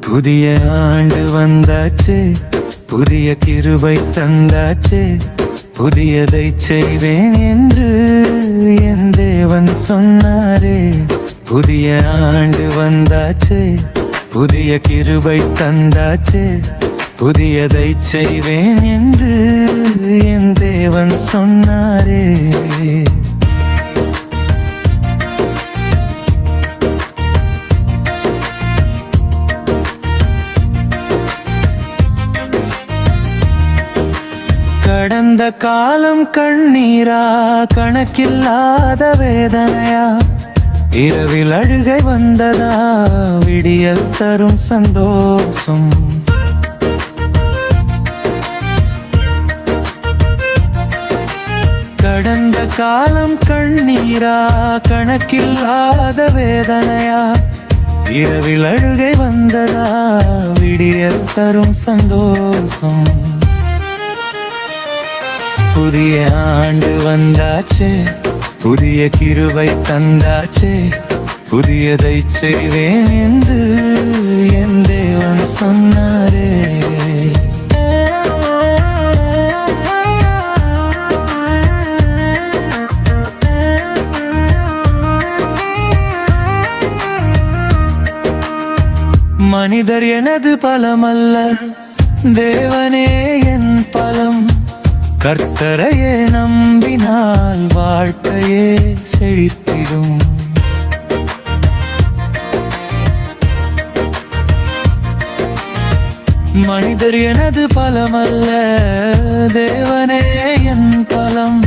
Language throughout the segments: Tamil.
புதிய ஆண்டு வந்தாச்சு புதிய கிருபை தந்தாச்சு புதியதை செய்வேன் என்று என் தேவன் சொன்னாரே. புதிய ஆண்டு வந்தாச்சு புதிய கிருபை தந்தாச்சு புதியதை செய்வேன் என்று என் தேவன் சொன்னாரே. கடந்த காலம் கண்ணீரா கணக்கில்லாத வேதனையா? இரவில் அழுகை வந்ததா? விடியல் தரும் சந்தோஷம். கடந்த காலம் கண்ணீரா கணக்கில்லாத வேதனையா? இரவில் அழுகை வந்ததா? விடியல் தரும் சந்தோஷம். புதிய ஆண்டு வந்தாச்சு. புதிய கிருவை தந்தாச்சு. புதியதை செய்வேன் என்று என் தேவன் சொன்னாரே. மனிதர் எனது பலமல்ல. தேவனே என் பலம். கர்த்தரையே நம்பினால் வாழ்க்கையே செழித்திடும். மனிதர் எனது பலமல்ல தேவனே என் பலம்.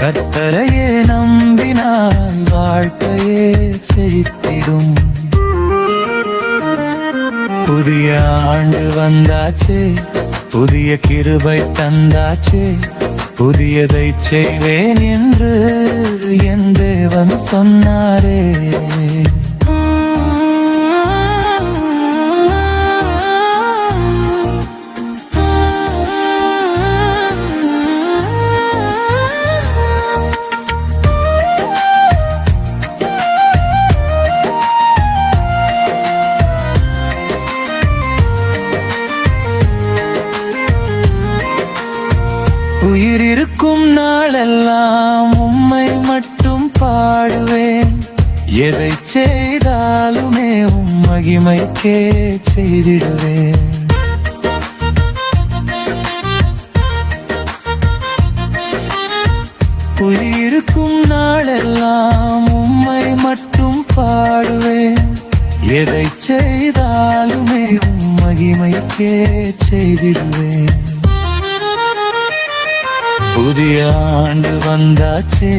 கத்தரையே நம்பினால் வாழ்க்கையே செழித்திடும். புதிய ஆண்டு வந்தாச்சு புதிய கிருபை தந்தாச்சு புதியதை செய்வேன் என்று என் தேவன் சொன்னாரே. உயிர் இருக்கும் நாளெல்லாம் உம்மை மட்டும் பாடுவேன். எதை செய்தாலுமே உம் மகிமைக்கே செய்திடுவேன். உயிருக்கும் நாளெல்லாம் உம்மை மட்டும் பாடுவேன். எதை செய்தாலுமே உம் மகிமைக்கே செய்திடுவேன். புதிய ஆண்டு வந்தாச்சு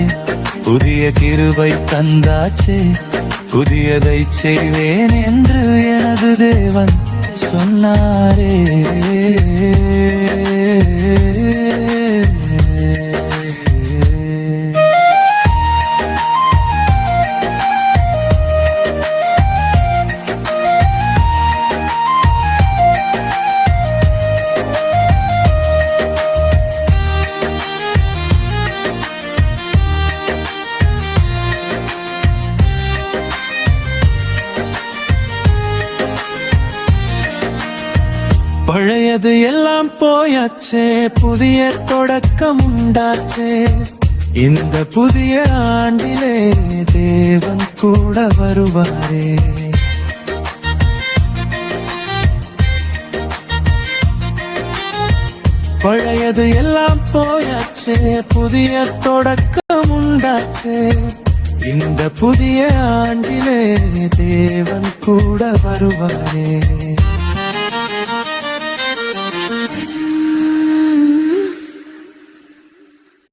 புதிய கிருபை தந்தாச்சு புதியதை செய்வேன் என்று எனது தேவன் சொன்னாரே. பழையது எல்லாம் போயாச்சே புதிய தொடக்கம் உண்டாச்சே. இந்த புதிய ஆண்டிலே தேவன் கூட வருவாரே. பழையது எல்லாம் போயாச்சே புதிய தொடக்கம் உண்டாச்சே. இந்த புதிய ஆண்டிலே தேவன் கூட வருவாரே.